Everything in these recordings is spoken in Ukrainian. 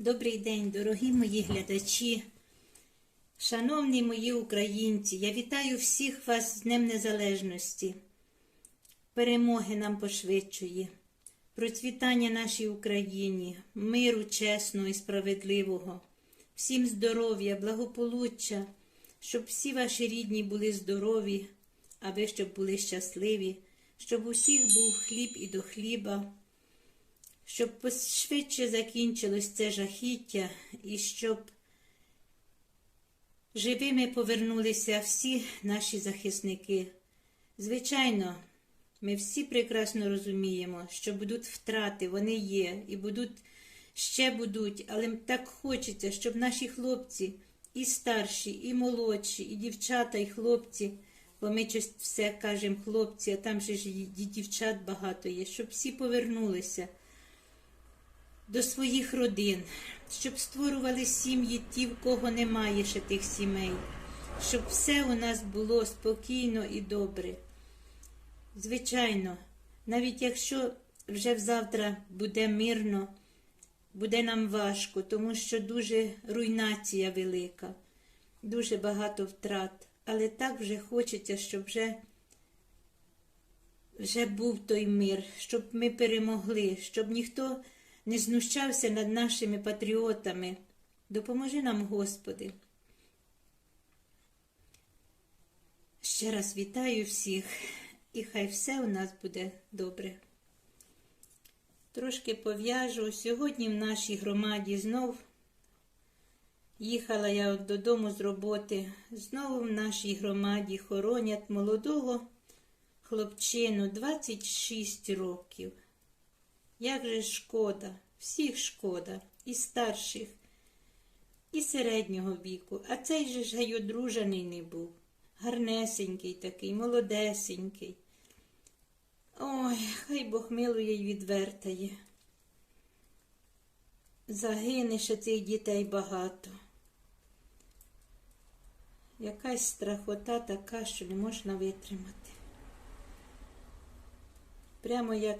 Добрий день, дорогі мої глядачі, шановні мої українці, я вітаю всіх вас з Днем Незалежності. Перемоги нам пошвидшує, процвітання нашій Україні, миру чесного і справедливого, всім здоров'я, благополуччя, щоб всі ваші рідні були здорові, а ви щоб були щасливі, щоб у всіх був хліб і до хліба щоб швидше закінчилось це жахіття і щоб живими повернулися всі наші захисники. Звичайно, ми всі прекрасно розуміємо, що будуть втрати, вони є, і будуть ще будуть, але так хочеться, щоб наші хлопці, і старші, і молодші, і дівчата, і хлопці, бо ми щось все кажемо хлопці, а там же ж і дівчат багато є, щоб всі повернулися до своїх родин, щоб створювали сім'ї ті, в кого немає ще тих сімей, щоб все у нас було спокійно і добре. Звичайно, навіть якщо вже завтра буде мирно, буде нам важко, тому що дуже руйнація велика, дуже багато втрат. Але так вже хочеться, щоб вже вже був той мир, щоб ми перемогли, щоб ніхто не знущався над нашими патріотами. Допоможи нам, Господи. Ще раз вітаю всіх, і хай все у нас буде добре. Трошки пов'яжу. Сьогодні в нашій громаді знов їхала я додому з роботи. Знову в нашій громаді хоронять молодого хлопчину 26 років. Як же шкода, всіх шкода, і старших, і середнього віку, а цей же ж гай одружений не був. Гарнесенький такий, молодесенький. Ой, хай Бог милує й відвертає. Загине ще цих дітей багато. Якась страхота така, що не можна витримати. Прямо як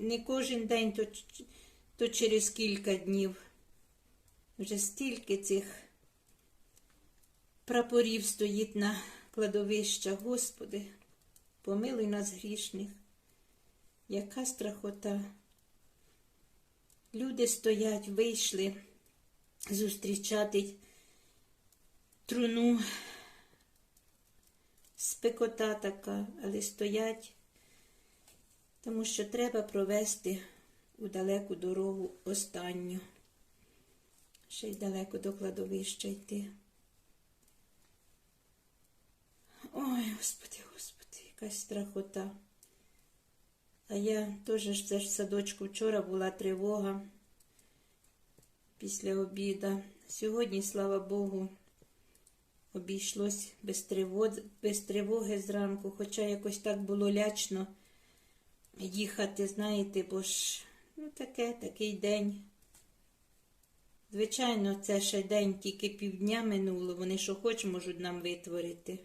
не кожен день, то, то через кілька днів. Вже стільки цих прапорів стоїть на кладовища. Господи, помилуй нас грішних. Яка страхота. Люди стоять, вийшли зустрічати труну. Спекота така, але стоять тому що треба провести у далеку дорогу останню. Ще й далеко до кладовища йти. Ой, Господи, Господи, якась страхота. А я теж це ж в садочку вчора була тривога після обіда. Сьогодні, слава Богу, обійшлось без тривоги, без тривоги зранку, хоча якось так було лячно їхати, знаєте, бо ж ну таке, такий день. Звичайно, це ще день тільки півдня минуло, вони що хоч можуть нам витворити.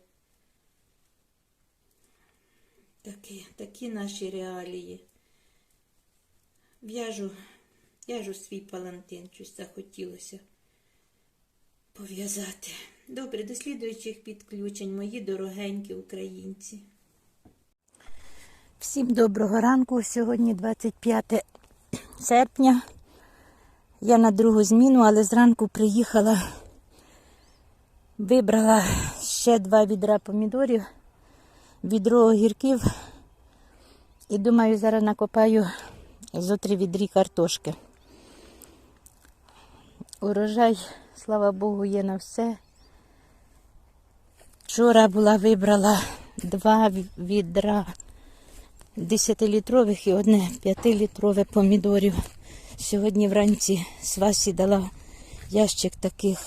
Такі, такі наші реалії. В'яжу, в'яжу свій палантин, щось захотілося пов'язати. Добре, до слідуючих підключень, мої дорогенькі українці. Всім доброго ранку. Сьогодні 25 серпня. Я на другу зміну, але зранку приїхала, вибрала ще два відра помідорів, відро огірків і думаю, зараз накопаю зо три відрі картошки. Урожай, слава Богу, є на все. Вчора була вибрала два відра. 10-літрових і одне 5-літрове помідорів. Сьогодні вранці Свасі дала ящик таких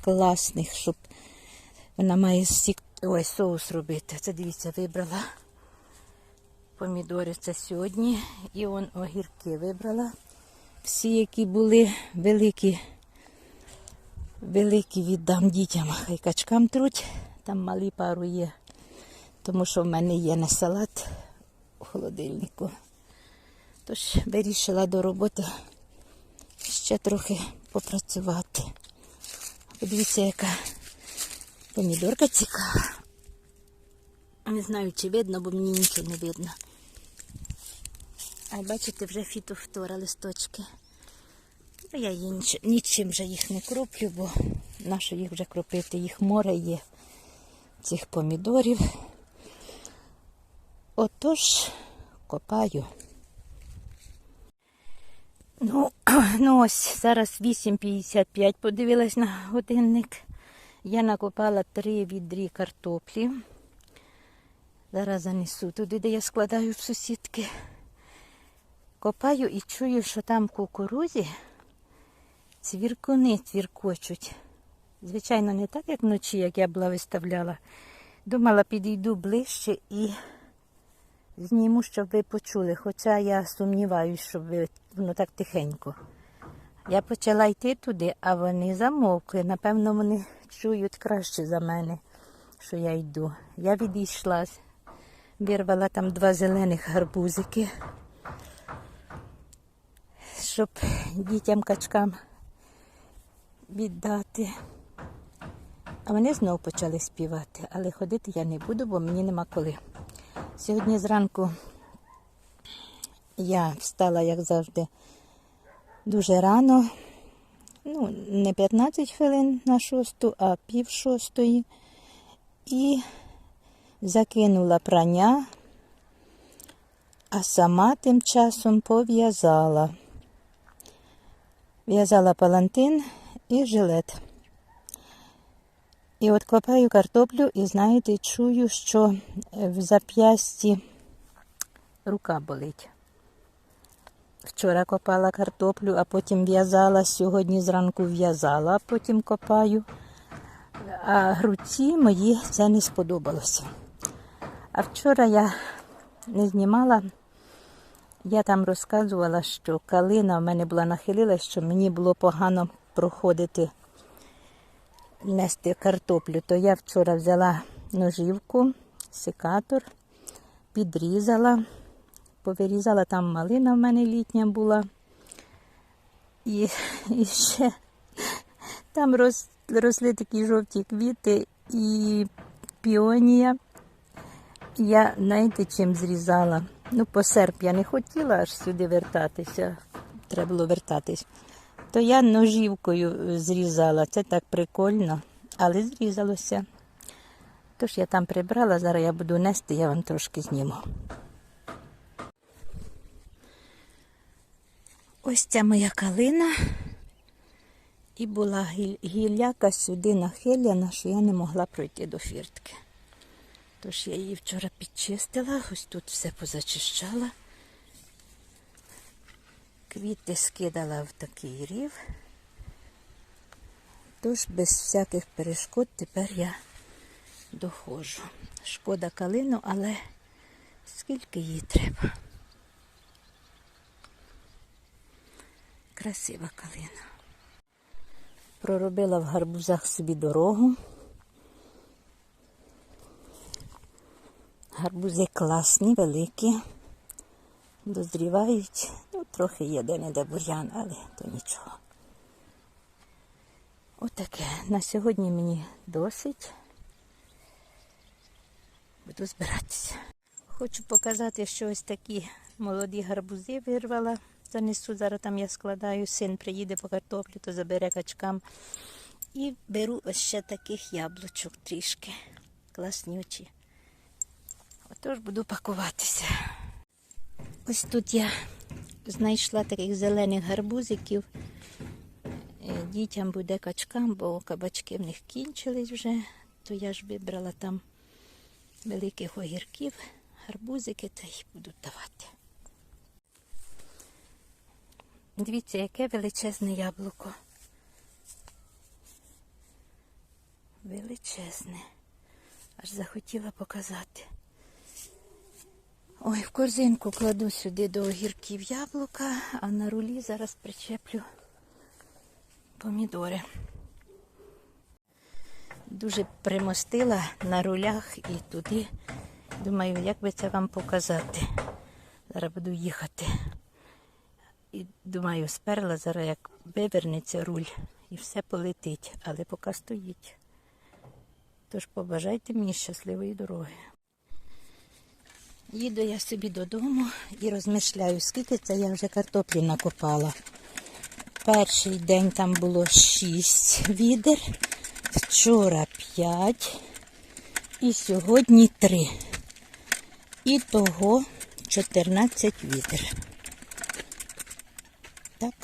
класних, щоб вона має сік... Ой, соус робити. Це дивіться, вибрала помідори це сьогодні. І он огірки вибрала. Всі, які були великі, великі віддам дітям, хай качкам труть. Там малі пару є, тому що в мене є на салат холодильнику. Тож вирішила до роботи ще трохи попрацювати. Подивіться, яка помідорка цікава. Не знаю, чи видно, бо мені нічого не видно. А бачите, вже фітофтора листочки. Ну, я її ніч, нічим вже їх не кроплю, бо нащо їх вже кропити? Їх море є цих помідорів. Отож, копаю. Ну, ну ось зараз 8.55 подивилась на годинник. Я накопала три відрі картоплі. Зараз занесу туди, де я складаю в сусідки. Копаю і чую, що там в кукурузі цвіркуни цвіркочуть. Звичайно, не так, як вночі, як я була виставляла. Думала, підійду ближче і зніму, щоб ви почули. Хоча я сумніваюся, ви- воно так тихенько. Я почала йти туди, а вони замовкли. Напевно, вони чують краще за мене, що я йду. Я відійшла, вирвала там два зелених гарбузики, щоб дітям качкам віддати. А вони знову почали співати, але ходити я не буду, бо мені нема коли. Сьогодні зранку я встала, як завжди, дуже рано. Ну, не 15 хвилин на шосту, а пів шостої. І закинула прання, а сама тим часом пов'язала. В'язала палантин і жилет. І от копаю картоплю і, знаєте, чую, що в зап'ясті рука болить. Вчора копала картоплю, а потім в'язала, сьогодні зранку в'язала, а потім копаю. А грудці мої це не сподобалося. А вчора я не знімала, я там розказувала, що калина в мене була нахилила, що мені було погано проходити нести картоплю, то я вчора взяла ножівку, секатор, підрізала, повирізала, там малина в мене літня була. І, і ще там рос, росли такі жовті квіти і піонія. Я, знаєте, чим зрізала? Ну, по серп я не хотіла аж сюди вертатися. Треба було вертатись. То я ножівкою зрізала. Це так прикольно, але зрізалося. Тож я там прибрала, зараз я буду нести, я вам трошки зніму. Ось ця моя калина. І була гілляка сюди нахиляна, що я не могла пройти до фіртки. Тож я її вчора підчистила, ось тут все позачищала. Квіти скидала в такий рів. Тож без всяких перешкод тепер я доходжу. Шкода калину, але скільки їй треба. Красива калина. Проробила в гарбузах собі дорогу. Гарбузи класні, великі, дозрівають. Трохи є де-не-де бур'ян, але то нічого. Отаке. На сьогодні мені досить. Буду збиратися. Хочу показати, що ось такі молоді гарбузи вирвала. Занесу, зараз там я складаю, син приїде по картоплю, то забере качкам. І беру ось ще таких яблучок трішки. Класнючі. Отож буду пакуватися. Ось тут я знайшла таких зелених гарбузиків. Е, Дітям буде качкам, бо кабачки в них кінчились вже, то я ж вибрала там великих огірків, гарбузики та й буду давати. Дивіться, яке величезне яблуко. Величезне. Аж захотіла показати. Ой, в корзинку кладу сюди до огірків яблука, а на рулі зараз причеплю помідори. Дуже примостила на рулях і туди. Думаю, як би це вам показати. Зараз буду їхати. І думаю, сперла зараз як вивернеться руль і все полетить, але поки стоїть. Тож побажайте мені щасливої дороги. Їду я собі додому і розмишляю, скільки це я вже картоплі накопала. Перший день там було 6 відер, вчора 5 і сьогодні 3. І того 14 відер. Так,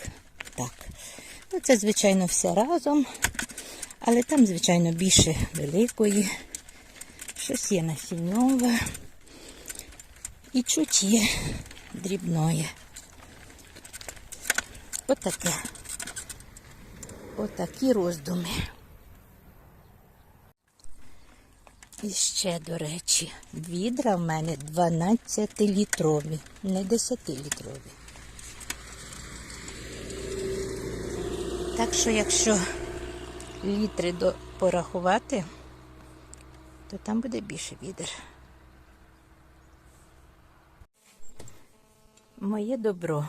так. Ну, це, звичайно, все разом, але там, звичайно, більше великої. Щось є насінньове. І чуть є дрібної. Отаке. Отакі роздуми. І ще, до речі, відра в мене 12-літрові, не 10-літрові. Так що, якщо літри порахувати, то там буде більше відер. Моє добро.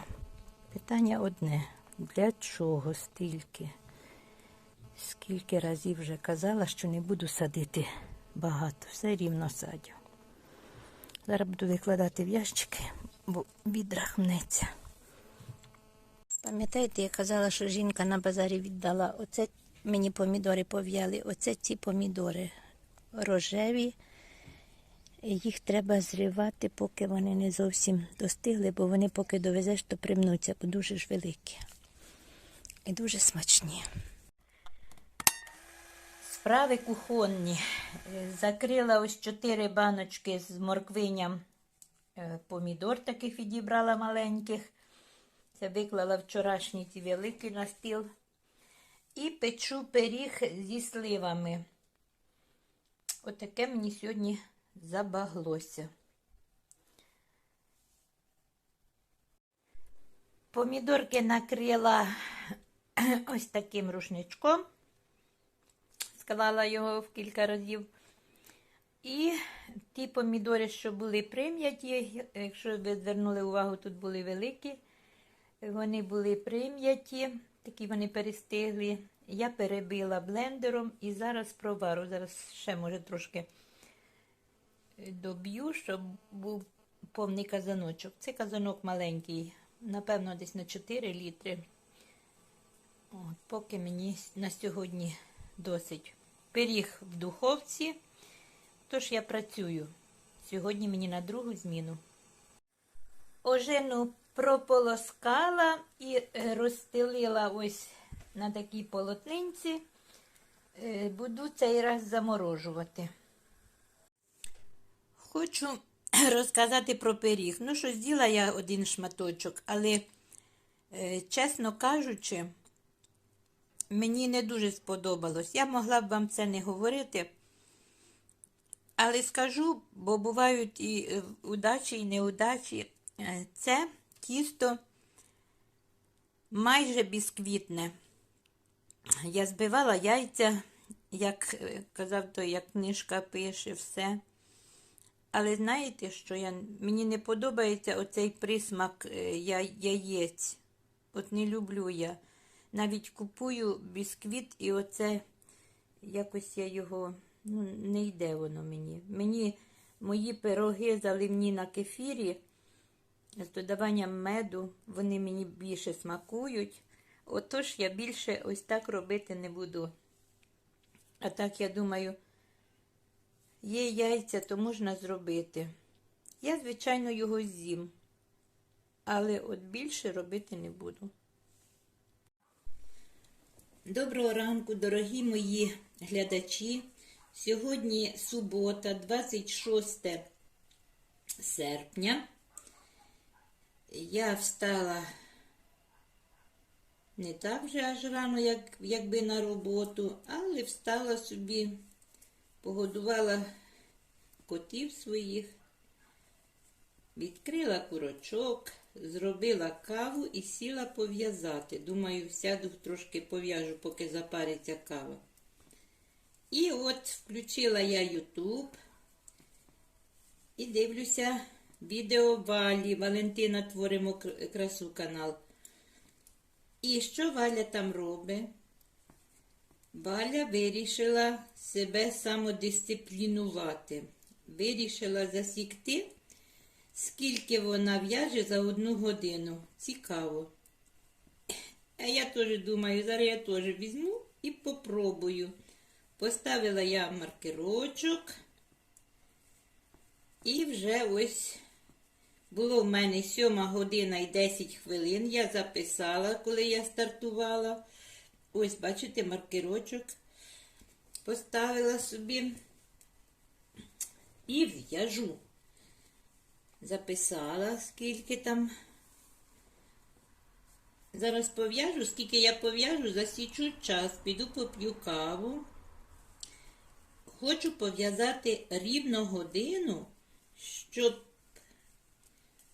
Питання одне. Для чого стільки? Скільки разів вже казала, що не буду садити багато, все рівно садю. Зараз буду викладати в ящики, бо відра мнеться. Пам'ятаєте, я казала, що жінка на базарі віддала оце мені помідори пов'яли, оце ці помідори рожеві. Їх треба зривати, поки вони не зовсім достигли, бо вони поки довезеш, то примнуться, бо дуже ж великі. І дуже смачні. Справи кухонні. Закрила ось чотири баночки з морквиням е, помідор таких відібрала маленьких. Це виклала вчорашні ці великі на стіл. І печу пиріг зі сливами. Отаке мені сьогодні забаглося. Помідорки накрила ось таким рушничком. Склала його в кілька разів. І ті помідори, що були прим'яті, якщо ви звернули увагу, тут були великі. Вони були прим'яті, такі вони перестигли. Я перебила блендером і зараз провару. Зараз ще, може, трошки доб'ю, щоб був повний казаночок. Це казанок маленький, напевно, десь на 4 літри. От, поки мені на сьогодні досить. Пиріг в духовці, тож я працюю. Сьогодні мені на другу зміну. Ожину прополоскала і е, розстелила ось на такій полотнинці. Е, Буду цей раз заморожувати. Хочу розказати про пиріг. Ну, що з'їла я один шматочок, але, е, чесно кажучи, мені не дуже сподобалось. Я могла б вам це не говорити. Але скажу, бо бувають і е, удачі, і неудачі. Е, Це тісто майже бісквітне. Я збивала яйця, як казав той, як книжка пише, все. Але знаєте, що я, мені не подобається оцей присмак е, я, яєць. От не люблю я. Навіть купую бісквіт і оце якось я його, ну, не йде воно мені. Мені мої пироги заливні на кефірі з додаванням меду, вони мені більше смакують. Отож я більше ось так робити не буду. А так, я думаю, є яйця, то можна зробити. Я, звичайно, його з'їм, але от більше робити не буду. Доброго ранку, дорогі мої глядачі. Сьогодні субота, 26 серпня. Я встала не так вже аж рано, як, якби на роботу, але встала собі, погодувала котів своїх, відкрила курочок, зробила каву і сіла пов'язати. Думаю, сяду трошки пов'яжу, поки запариться кава. І от включила я YouTube і дивлюся відео Валі. Валентина Творимо красу канал. І що Валя там робить? Валя вирішила себе самодисциплінувати. Вирішила засікти, скільки вона в'яже за одну годину. Цікаво. А я теж думаю, зараз я теж візьму і попробую. Поставила я маркерочок. І вже ось було в мене 7 година і 10 хвилин. Я записала, коли я стартувала. Ось, бачите, маркерочок поставила собі і в'яжу. Записала, скільки там. Зараз пов'яжу, скільки я пов'яжу, засічу час, піду поп'ю каву. Хочу пов'язати рівно годину, щоб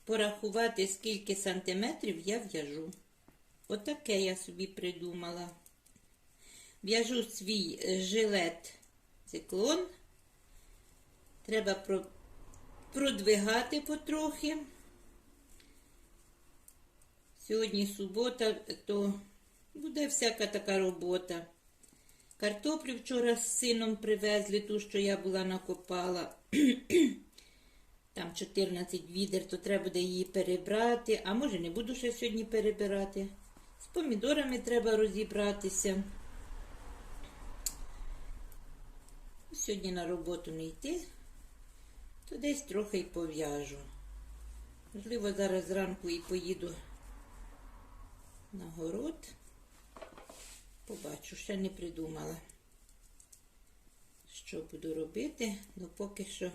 порахувати, скільки сантиметрів я в'яжу. Отаке я собі придумала. В'яжу свій е, жилет циклон. Треба продвигати потрохи. Сьогодні субота, то буде всяка така робота. Картоплю вчора з сином привезли, ту, що я була накопала. Там 14 відер, то треба буде її перебрати. А може не буду ще сьогодні перебирати. З помідорами треба розібратися. Сьогодні на роботу не йти, то десь трохи й пов'яжу. Можливо, зараз зранку і поїду на город. Побачу, ще не придумала, що буду робити, ну поки що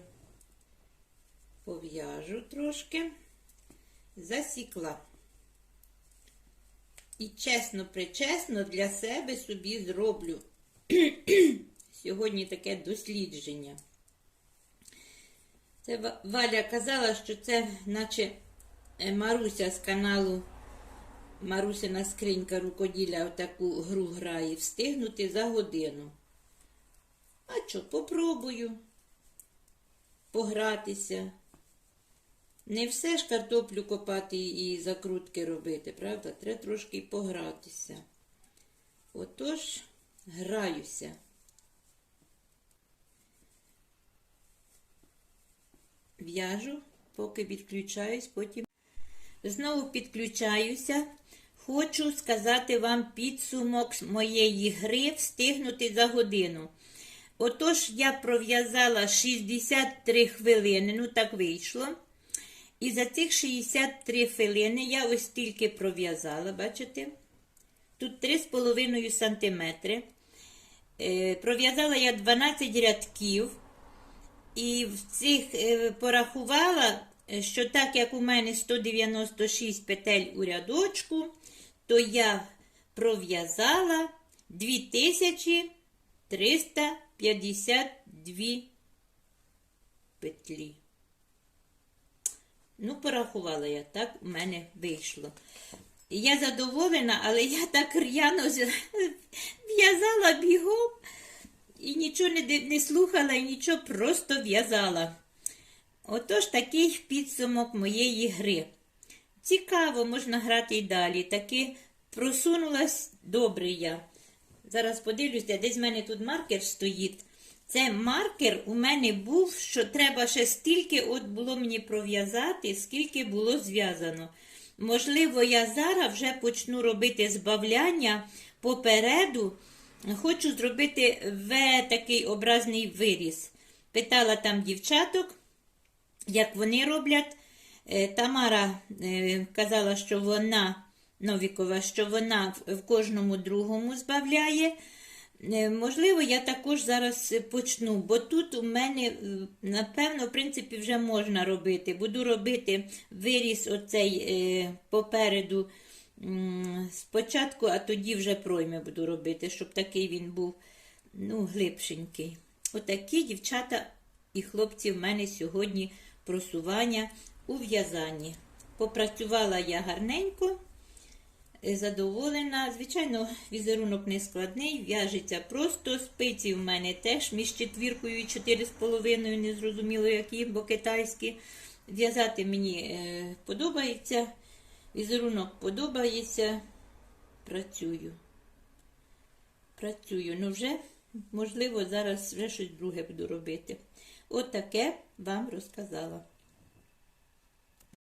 пов'яжу трошки, засікла. І чесно, причесно для себе собі зроблю сьогодні таке дослідження. Це Валя казала, що це наче е, Маруся з каналу Марусина скринька рукоділля в таку гру грає встигнути за годину. А що, попробую погратися. Не все ж картоплю копати і закрутки робити, правда? Треба трошки погратися. Отож, граюся. В'яжу, поки відключаюсь, потім Знову підключаюся. Хочу сказати вам підсумок моєї гри встигнути за годину. Отож, я пров'язала 63 хвилини, ну так вийшло. І за цих 63 хвилини я ось стільки пров'язала, бачите? Тут 3,5 см. Е, пров'язала я 12 рядків. І в цих е, порахувала, е, що так як у мене 196 петель у рядочку, то я пров'язала 2352 петлі. Ну, порахувала я, так у мене вийшло. Я задоволена, але я так р'яно в'язала бігом і нічого не, не слухала, і нічого просто в'язала. Отож такий підсумок моєї гри. Цікаво, можна грати і далі. Таки просунулась добре я. Зараз подивлюся, десь в мене тут маркер стоїть. Це маркер у мене був, що треба ще стільки от було мені пров'язати, скільки було зв'язано. Можливо, я зараз вже почну робити збавляння попереду. Хочу зробити В такий образний виріз. Питала там дівчаток, як вони роблять. Е, Тамара е, казала, що вона, Новікова, що вона в- кожному другому збавляє. Е, Можливо, я також зараз почну, бо тут у мене, напевно, в принципі, вже можна робити. Буду робити виріз оцей попереду спочатку, а тоді вже пройми буду робити, щоб такий він був ну, глибшенький. Отакі дівчата і хлопці в мене сьогодні просування у в'язанні. Попрацювала я гарненько, е, задоволена. Звичайно, візерунок не складний, в'яжеться просто. Спиці в мене теж між четвіркою і чотири з половиною, не зрозуміло які, бо китайські. В'язати мені е, подобається. Візерунок подобається. працюю. Працюю. Ну вже, можливо, зараз вже щось друге буду робити. От вам розказала.